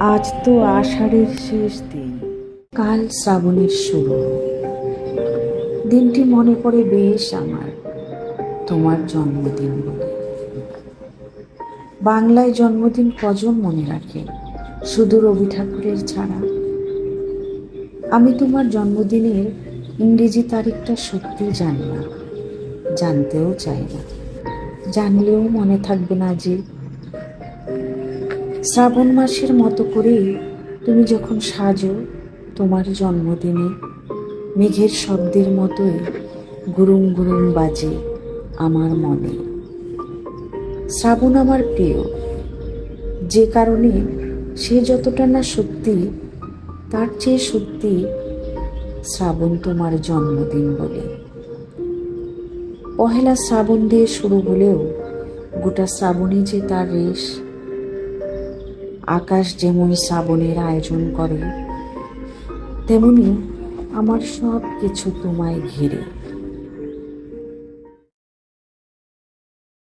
আজ তো আষাঢ়ের শেষ দিন। কাল শ্রাবণের শুরু। দিনটি মনে পড়ে বেশ আমার, তোমার জন্মদিন বলে। বাংলায় জন্মদিন কজন মনে রাখে? শুধু রবি ঠাকুরের ছাড়া? আমি তোমার জন্মদিনের ইংরেজি তারিখটা সত্যি জানি না, জানতেও চাই না। জানলেও মনে থাকবে না যে শ্রাবণ মাসের মতো করেই তুমি যখন সাজো তোমার জন্মদিনে, মেঘের শব্দের মতোই গুরুম গুরুম বাজে আমার মনে। শ্রাবণ আমার প্রিয়। যে কারণে সে যতটা না সত্যি, তার চেয়ে সত্যি শ্রাবণ তোমার জন্মদিন বলে। পহেলা শ্রাবণ দিয়ে শুরু হলেও গোটা শ্রাবণী যে তার রেশ আকাশ যেমন শ্রাবণের আয়োজন করে তেমনি আমার সব কিছু তোমায় ঘিরে।